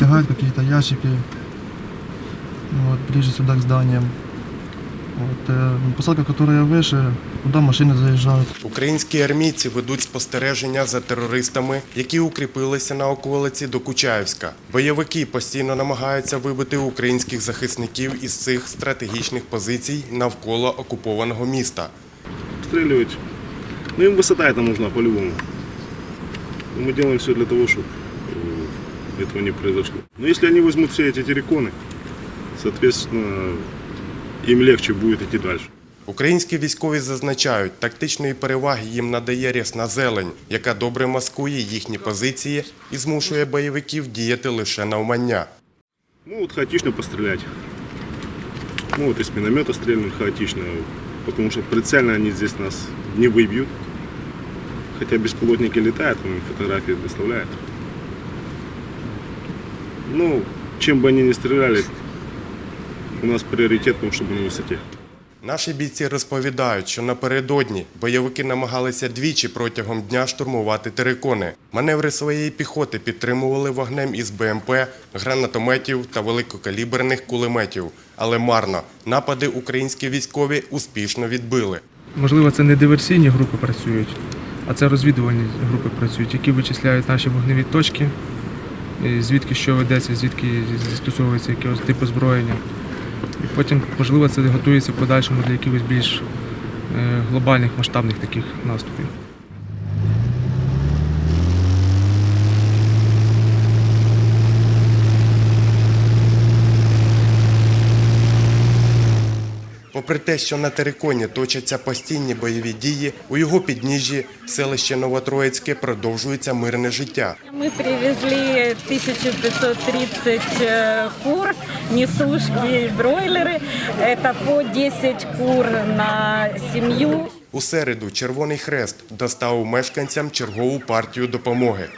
тягают какие-то ящики вот, ближе сюда к зданиям. Вот, э, посадка, которая выше, туда машины заезжают. Українські армійці ведуть спостереження за терористами, які укріпилися на околиці Докучаївська. Бойовики постійно намагаються вибити українських захисників із цих стратегічних позицій навколо окупованого міста. обстреливать. Ну им высота это нужна по-любому. Но Мы делаем все для того, чтобы этого не произошло. Но если они возьмут все эти терриконы, соответственно, им легче будет идти дальше. Українські військові зазначають, тактичної переваги їм надає рясна зелень, яка добре маскує їхні позиції і змушує бойовиків діяти лише навмання. Ну вот хаотично пострелять. Ну вот из миномета стрельнуть хаотично, потому что прицельно они здесь нас не выбьют. Хотя беспилотники летают, он им фотографии доставляет. Ну, чем бы они ни стреляли, у нас приоритет, потому что мы на высоте. Наші бійці розповідають, що напередодні бойовики намагалися двічі протягом дня штурмувати терикони. Маневри своєї піхоти підтримували вогнем із БМП, гранатометів та великокаліберних кулеметів. Але марно напади українські військові успішно відбили. Можливо, це не диверсійні групи працюють, а це розвідувальні групи працюють, які вичисляють наші вогневі точки, і звідки що ведеться, звідки застосовується якогось типу зброєння. І потім, можливо, це готується в подальшому для якихось більш е, глобальних масштабних таких наступів. Попри те, що на териконі точаться постійні бойові дії, у його підніжжі селище Новотроїцьке продовжується мирне життя. Мы привезли 1530 э, кур, несушки, бройлеры. Это по 10 кур на семью. У середу Червоний Хрест доставив мешканцям чергову партію допомоги.